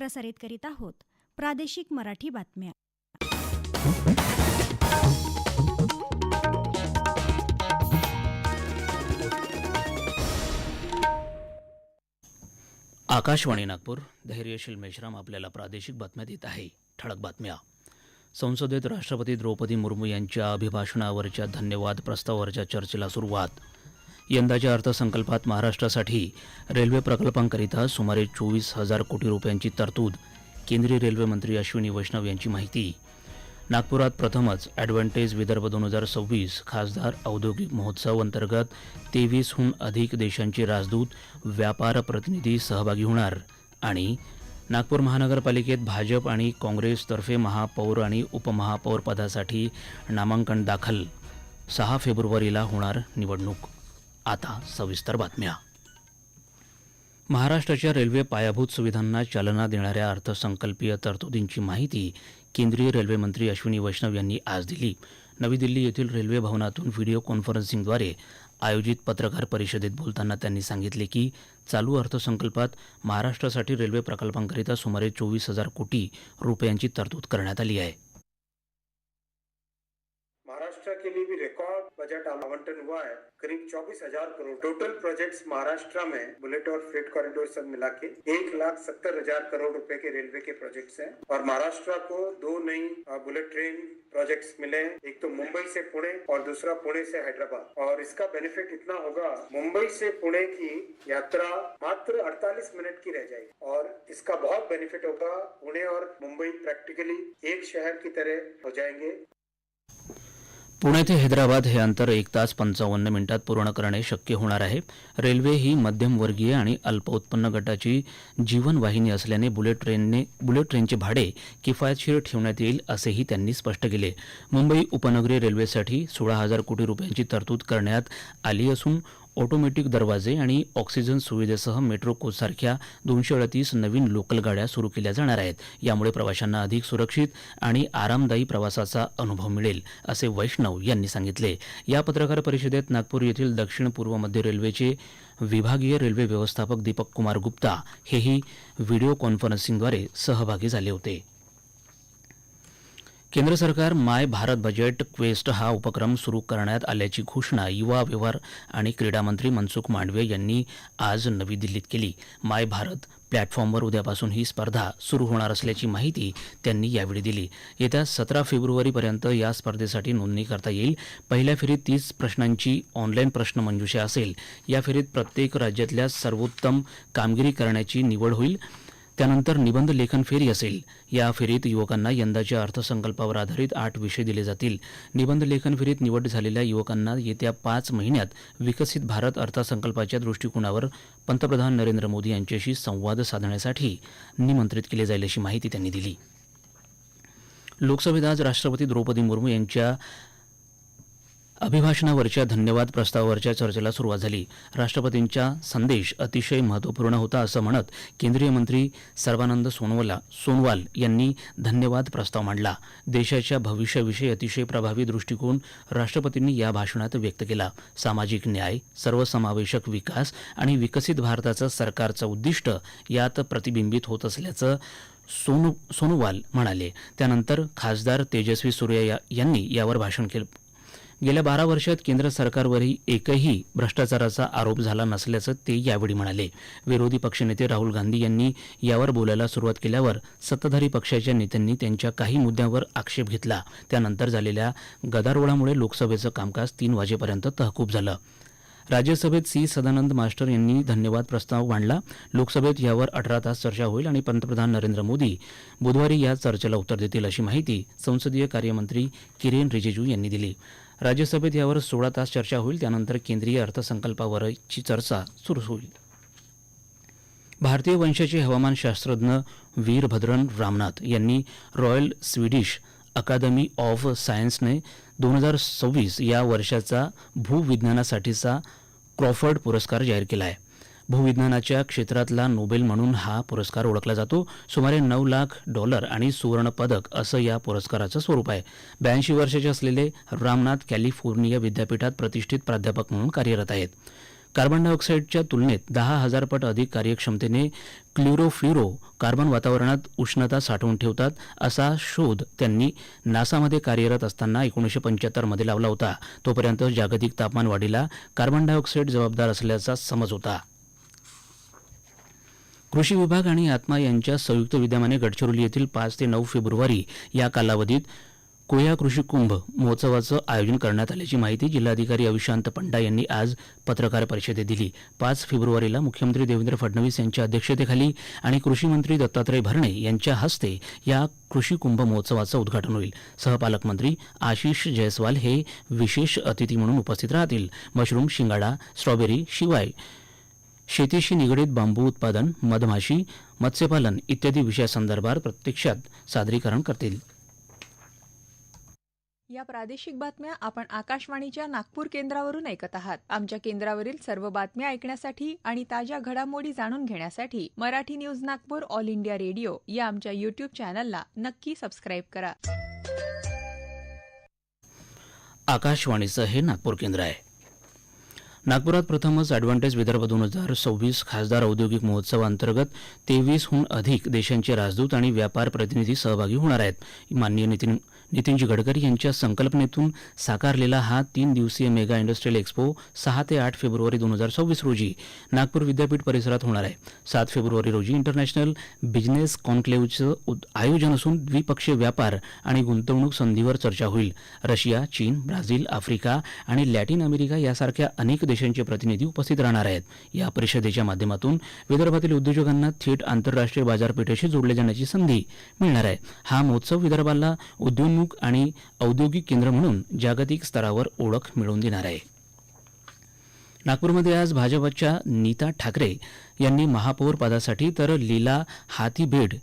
प्रसारित करीत आहोत. प्रादेशिक मराठी बातम्या. आकाशवाणी नागपूर धैर्यशील मेश्राम आपल्याला प्रादेशिक बातम्या देत आहे. ठळक बातम्या. संसदेत राष्ट्रपती द्रौपदी मुर्मू यांच्या अभिभाषणावरच्या धन्यवाद प्रस्तावावरच्या चर्चेला सुरुवात. यंदाच्या अर्थसंकल्पात महाराष्ट्रासाठी रेल्वे प्रकल्पांकरिता सुमारे चोवीस हजार कोटी रुपयांची तरतूद केंद्रीय रेल्वेमंत्री अश्विनी वैष्णव यांची माहिती. नागपुरात प्रथमच ॲडव्हान्टेज विदर्भ दोन हजार सव्वीस खासदार औद्योगिक महोत्सव अंतर्गत तेवीसहून अधिक देशांचे राजदूत व्यापार प्रतिनिधी सहभागी होणार आणि नागपूर महानगरपालिकेत भाजप आणि काँग्रेसतर्फे महापौर आणि उपमहापौर पदासाठी नामांकन दाखल. सहा फेब्रुवारीला होणार निवडणूक. आता सविस्तर बातम्या. महाराष्ट्राच्या रेल्वे पायाभूत सुविधांना चालना देणाऱ्या अर्थसंकल्पीय तरतुदींची माहिती केंद्रीय रेल्वेमंत्री अश्विनी वैष्णव यांनी आज दिली. नवी दिल्ली येथील रेल्वे भवनातून व्हिडिओ कॉन्फरन्सिंगद्वारे आयोजित पत्रकार परिषदेत बोलताना त्यांनी सांगितले की चालू अर्थसंकल्पात महाराष्ट्रासाठी रेल्वे प्रकल्पांकरिता सुमारे चोवीस हजार कोटी रुपयांची तरतूद करण्यात आली आहे. महाराष्ट्र के लिए भी रिकॉर्ड बजट आवंटन हुआ है। करीब चौबीस हज़ार करोड़। टोटल प्रोजेक्ट्स महाराष्ट्र में बुलेट और फ्रेट कॉरिडोर सब मिला के एक लाख सत्तर हज़ार करोड़ रुपए के रेलवे के प्रोजेक्ट्स हैं। और महाराष्ट्र को दो नई बुलेट ट्रेन प्रोजेक्ट्स मिले हैं। एक तो मुंबई से पुणे और दूसरा पुणे से हैदराबाद। और इसका बेनिफिट इतना होगा, मुंबई से पुणे की यात्रा मात्र 48 मिनट की रह जाएगी। और इसका बहुत बेनिफिट होगा, पुणे और मुंबई प्रैक्टिकली एक शहर की तरह हो जाएँगे। पुणे ते हैदराबाद हे अंतर एक तास पंचावन्न मिनिटात पूर्ण करणे शक्य होणार आहे. रेल्वे ही मध्यमवर्गीय आणि अल्प उत्पन्न गटाची जीवनवाहिनी असल्याने बुलेट ट्रेनने बुलेट ट्रेनचे भाडे किफायतशीर ठेवण्यात येईल असेही त्यांनी स्पष्ट केले. मुंबई उपनगरीय रेल्वेसाठी सोळा हजार कोटी रुपयांची तरतूद करण्यात आली असून ऑटोमॅटिक दरवाजे आणि ऑक्सिजन सुविधेसह मेट्रो कोचसारख्या दोनशे अडतीस नवीन लोकल गाड्या सुरू केल्या जाणार आहेत. यामुळे प्रवाशांना अधिक सुरक्षित आणि आरामदायी प्रवासाचा अनुभव मिळेल असे वैष्णव यांनी सांगितले. या पत्रकार परिषदेत नागपूर येथील दक्षिण पूर्व मध्य रेल्वेचे विभागीय रेल्वे व्यवस्थापक दीपक कुमार गुप्ता हेही व्हिडिओ कॉन्फरन्सिंगद्वारे सहभागी झाले होते. केंद्र सरकार माय भारत बजेट क्वेस्ट हा उपक्रम सुरू करण्यात आल्याची घोषणा युवा व्यवहार आणि क्रीडा मंत्री मनसुख मांडवे यांनी आज नवी दिल्लीत केली. माय भारत प्लॅटफॉर्मवर उद्यापासून ही स्पर्धा सुरू होणार असल्याची माहिती त्यांनी यावेळी दिली. येत्या सतरा फेब्रुवारीपर्यंत या स्पर्धेसाठी नोंदणी करता येईल. पहिल्या फेरीत तीस प्रश्नांची ऑनलाईन प्रश्नमंजुषा असेल. या फेरीत प्रत्येक राज्यातल्या सर्वोत्तम कामगिरी करण्याची निवड होईल. त्यानंतर निबंध लेखन फेरी असेल. या फेरीत युवकांना यंदाच्या अर्थसंकल्पावर आधारित आठ विषय दिले जातील. निबंध लेखन फेरीत निवड झालेल्या युवकांना येत्या पाच महिन्यात विकसित भारत अर्थसंकल्पाच्या दृष्टिकोनावर पंतप्रधान नरेंद्र मोदी यांच्याशी संवाद साधण्यासाठी निमंत्रित केले जाईल अशी माहिती त्यांनी दिली. लोकसभेत आज राष्ट्रपती द्रौपदी मुर्मू यांच्या अभिभाषणावरच्या धन्यवाद प्रस्तावावरच्या चर्चेला सुरुवात झाली. राष्ट्रपतींचा संदेश अतिशय महत्त्वपूर्ण होता असं म्हणत केंद्रीय मंत्री सर्वानंद सोनवला सोनवाल यांनी धन्यवाद प्रस्ताव मांडला. देशाच्या भविष्याविषयी अतिशय प्रभावी दृष्टिकोन राष्ट्रपतींनी या भाषणात व्यक्त केला. सामाजिक न्याय सर्वसमावेशक विकास आणि विकसित भारताचं सरकारचं उद्दिष्ट यात प्रतिबिंबित होत असल्याचं सोनू सोनोवाल म्हणाले. त्यानंतर खासदार तेजस्वी सूर्या या- यांनी यावर भाषण केलं गेल्या बारा वर्षात केंद्र सरकारवरही एकही भ्रष्टाचाराचा आरोप झाला नसल्याचं ते यावेळी म्हणाले. विरोधी पक्षनेते राहुल गांधी यांनी यावर बोलायला सुरुवात केल्यावर सत्ताधारी पक्षाच्या नेत्यांनी त्यांच्या काही मुद्द्यांवर आक्षेप घेतला. त्यानंतर झालेल्या गदारोळामुळे लोकसभेचं कामकाज तीन वाजेपर्यंत तहकूब झालं. राज्यसभेत सी. सदानंद मास्टर यांनी धन्यवाद प्रस्ताव मांडला. लोकसभेत यावर अठरा तास चर्चा होईल आणि पंतप्रधान नरेंद्र मोदी बुधवारी या चर्चेला उत्तर देतील अशी माहिती संसदीय कार्यमंत्री किरेन रिजिजू यांनी दिली. राज्यसभेत यावर सोळा तास चर्चा होईल. त्यानंतर केंद्रीय अर्थसंकल्पावरची चर्चा सुरू होईल. भारतीय वंशाचे हवामानशास्त्रज्ञ वीरभद्रन रामनाथ यांनी रॉयल स्वीडिश अकादमी ऑफ सायन्सने दोन हजार सव्वीस या वर्षाचा भूविज्ञानासाठीचा क्रॉफर्ड पुरस्कार जाहीर केला आहे. भूविज्ञानाच्या क्षेत्रातला नोबेल म्हणून हा पुरस्कार ओळखला जातो. सुमारे नऊ लाख डॉलर आणि सुवर्णपदक असं या पुरस्काराचं स्वरूप आहे. ब्याऐंशी वर्षाचे असलेले रामनाथ कॅलिफोर्निया विद्यापीठात प्रतिष्ठित प्राध्यापक म्हणून कार्यरत आहेत. कार्बन डायऑक्साईडच्या तुलनेत दहा हजार पट अधिक कार्यक्षमतेने क्ल्युरोफ्युरो कार्बन वातावरणात उष्णता साठवून ठेवतात असा शोध त्यांनी नासामध्ये कार्यरत असताना एकोणीसशे पंच्याहत्तरमध्ये लावला होता. तोपर्यंत जागतिक तापमान वाढीला कार्बन डायऑक्साईड जबाबदार असल्याचा समज होता. कृषी विभाग आणि आत्मा यांच्या संयुक्त विद्यमाने गडचिरोली येथील पाच ते नऊ फेब्रुवारी या कालावधीत कोया कृषी कुंभ महोत्सवाचं आयोजन करण्यात आल्याची माहिती जिल्हाधिकारी अविशांत पंडा यांनी आज पत्रकार परिषदेत दिली. पाच फेब्रुवारीला मुख्यमंत्री देवेंद्र फडणवीस यांच्या अध्यक्षतेखाली आणि कृषी मंत्री दत्तात्रय भरणे यांच्या हस्ते या कृषी कुंभ महोत्सवाचं उद्घाटन होईल. सहपालकमंत्री आशिष जयस्वाल हे विशेष अतिथी म्हणून उपस्थित राहतील. मशरूम शिंगाडा स्ट्रॉबेरी शिवाय शेतीशी निगडीत बांबू उत्पादन मधमाशी मत्स्यपालन इत्यादी विषयासंदर्भात प्रत्यक्षात सादरीकरण करतील. या प्रादेशिक बातम्या आपण आकाशवाणीच्या नागपूर केंद्रावरून ऐकत आहात. आमच्या केंद्रावरील सर्व बातम्या ऐकण्यासाठी आणि ताज्या घडामोडी जाणून घेण्यासाठी Marathi news Nagpur All India Radio या आमच्या यूट्यूब चॅनलला नक्की सबस्क्राईब करा. आकाशवाणीचं हे नागपूर केंद्र आहे. नागपुरात प्रथमच अॅडव्हान्टेज विदर्भ दोन हजार सव्वीस खासदार औद्योगिक महोत्सवाअंतर्गत तेवीसहून अधिक देशांचे राजदूत आणि व्यापार प्रतिनिधी सहभागी होणार आहेत. माननीय नितीन नितीनजी गडकरी यांच्या संकल्पनेतून साकारलेला हा तीन दिवसीय मेगा इंडस्ट्रियल एक्स्पो सहा ते आठ फेब्रुवारी दोन हजार सव्वीस रोजी नागपूर विद्यापीठ परिसरात होणार आहे. सात फेब्रुवारी रोजी इंटरनॅशनल बिझनेस कॉन्क्लेव्हचं उद- आयोजन असून द्विपक्षीय व्यापार आणि गुंतवणूक संधीवर चर्चा होईल. रशिया चीन ब्राझील आफ्रिका आणि लॅटिन अमेरिका यासारख्या अनेक देशांचे प्रतिनिधी उपस्थित राहणार आहेत. या परिषदेच्या माध्यमातून विदर्भातील उद्योजकांना थेट आंतरराष्ट्रीय बाजारपेठेशी जोडले जाण्याची संधी मिळणार आहे. हा महोत्सव विदर्भाला उद्योन्मुख आणि औद्योगिक केंद्र म्हणून जागतिक स्तरावर ओळख मिळवून देणार आहे. नागपूरमध्ये आज भाजपच्या नीता ठाकरे यांनी महापौर पदासाठी तर लीला हाथीबेड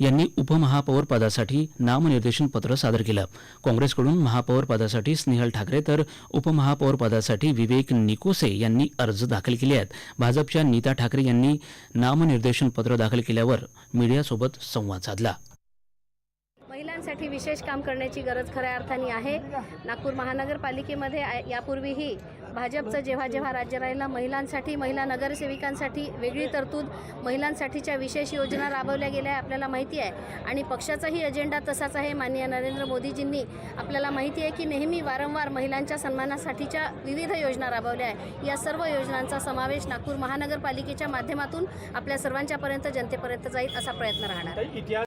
यांनी उपमहापौर पदासाठी नामनिर्देशन पत्र सादर केलं. काँग्रेसकडून महापौर पदासाठी स्नेहल ठाकरे तर उपमहापौर पदासाठी विवेक निकोसे यांनी अर्ज दाखल केले आहेत. भाजपच्या नीता ठाकरे यांनी नामनिर्देशन पत्र दाखल केल्यावर मीडियासोबत संवाद साधला. महिलांसाठी विशेष काम करण्याची गरज खऱ्या अर्थाने आहे. नागपूर महानगरपालिकेमध्ये यापूर्वीही भाजपचं जेव्हा जेव्हा राज्य राहिलं महिलांसाठी महिला नगरसेविकांसाठी वेगळी तरतूद महिलांसाठीच्या विशेष योजना राबवल्या गेल्या आहे आपल्याला माहिती आहे. आणि पक्षाचाही अजेंडा तसाच आहे. माननीय नरेंद्र मोदीजींनी आपल्याला माहिती आहे की नेहमी वारंवार महिलांच्या सन्मानासाठीच्या विविध योजना राबवल्या आहे. या सर्व योजनांचा समावेश नागपूर महानगरपालिकेच्या माध्यमातून आपल्या सर्वांच्यापर्यंत जनतेपर्यंत जाईल असा प्रयत्न राहणार.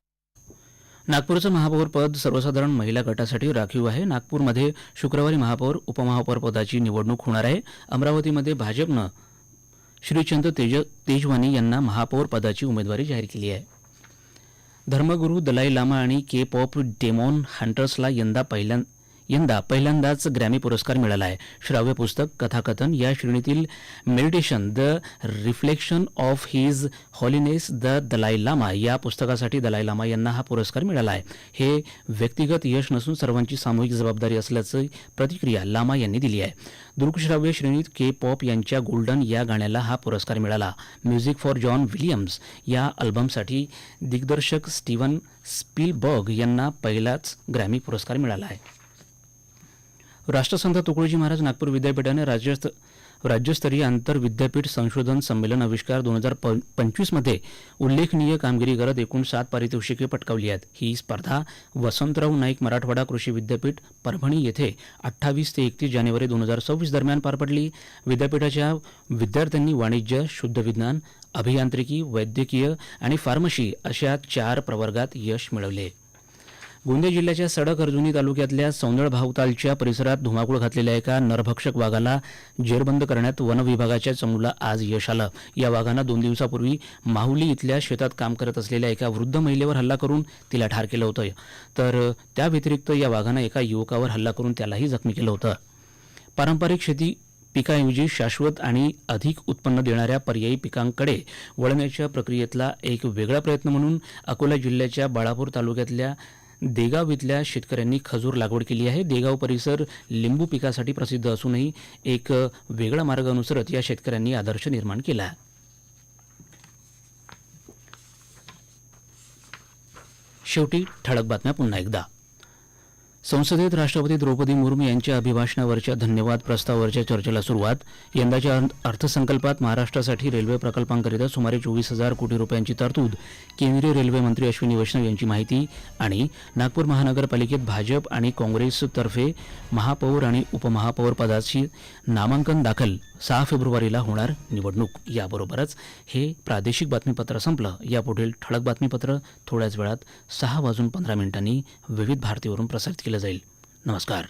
नागपूरचं महापौरपद सर्वसाधारण महिला गटासाठी राखीव आहे. नागपूरमध्ये शुक्रवारी महापौर उपमहापौरपदाची निवडणूक होणार आहे. अमरावतीमध्ये भाजपनं श्रीचंद तेज तेजवानी यांना महापौर पदाची उमेदवारी जाहीर केली आहे. धर्मगुरू दलाई लामा आणि के पॉप डेमॉन हंटर्सला यंदा पहिल्यांदा यंदा पहिल्यांदाच ग्रॅमी पुरस्कार मिळाला आहे श्राव्य पुस्तक कथाकथन या श्रेणीतील meditation the reflection of his holiness the Dalai Lama या पुस्तकासाठी दलाई लामा यांना हा पुरस्कार मिळाला आहे हे व्यक्तिगत यश नसून सर्वांची सामूहिक जबाबदारी असल्याची प्रतिक्रिया लामा यांनी दिली आहे. दृकश्राव्य श्रेणीत के पॉप यांच्या गोल्डन या गाण्याला हा पुरस्कार मिळाला. म्युझिक फॉर जॉन विलियम्स या अल्बमसाठी दिग्दर्शक स्टीव्हन स्पीलबर्ग यांना पहिलाच ग्रॅमी पुरस्कार मिळाला आहे. राष्ट्रसंत तुकडोजी महाराज नागपूर विद्यापीठाने राज्यस्त राज्यस्तरीय आंतर विद्यापीठ संशोधन संमेलन आविष्कार दोन हजार पंचवीसमध्ये उल्लेखनीय कामगिरी करत एकूण सात पारितोषिके पटकावली आहेत. ही स्पर्धा वसंतराव नाईक मराठवाडा कृषी विद्यापीठ परभणी येथे अठ्ठावीस ते एकतीस जानेवारी दोन हजार सव्वीस दरम्यान पार पडली. विद्यापीठाच्या विद्यार्थ्यांनी वाणिज्य शुद्ध विज्ञान अभियांत्रिकी वैद्यकीय आणि फार्मसी अशा चार प्रवर्गात यश मिळवले. गोंदिया जिल्ह्याच्या सडक अर्जुनी तालुक्यातल्या सौंदळ भावतालच्या परिसरात धुमाकूळ घातलेल्या एका नरभक्षक वाघाला जेरबंद करण्यात वन विभागाच्या चमूला आज यश आलं. या वाघानं दोन दिवसापूर्वी माहुली इथल्या शेतात काम करत असलेल्या एका वृद्ध महिलेवर हल्ला करून तिला ठार केलं होतं. तर त्या व्यतिरिक्त या वाघानं एका युवकावर हल्ला करून त्यालाही जखमी केलं होतं. पारंपरिक शेती पिकाऐवजी शाश्वत आणि अधिक उत्पन्न देणाऱ्या पर्यायी पिकांकडे वळण्याच्या प्रक्रियेतला एक वेगळा प्रयत्न म्हणून अकोला जिल्ह्याच्या बाळापूर तालुक्यातल्या देगाव इथल्या शेतकऱ्यांनी खजूर लागवड केली आहे. देगाव परिसर लिंबू पिकासाठी प्रसिद्ध असूनही एक वेगळा मार्ग अनुसरत या शेतकऱ्यांनी आदर्श निर्माण केला शेवटी ठळक बातम्या पुन्हा एकदा. संसदेत राष्ट्रपती द्रौपदी मुर्मू यांच्या अभिभाषणावरच्या धन्यवाद प्रस्तावावरच्या चर्चेला सुरुवात यंदाच्या अर्थसंकल्पात महाराष्ट्रासाठी रेल्वे प्रकल्पांकरिता सुमारे चोवीस हजार कोटी रुपयांची तरतूद केंद्रीय रेल्वे मंत्री अश्विनी वैष्णव यांची माहिती आणि नागपूर महानगरपालिकेत भाजप आणि काँग्रेसतर्फे महापौर आणि उपमहापौर पदाची नामांकन दाखल. सहा फेब्रुवारीला होणार निवडणूक. याबरोबरच हे प्रादेशिक बातमीपत्र संपलं. यापुढील ठळक बातमीपत्र थोड्याच वेळात सहा वाजून पंधरा मिनिटांनी विविध भारतीवरून प्रसारित केलं जाईल. नमस्कार.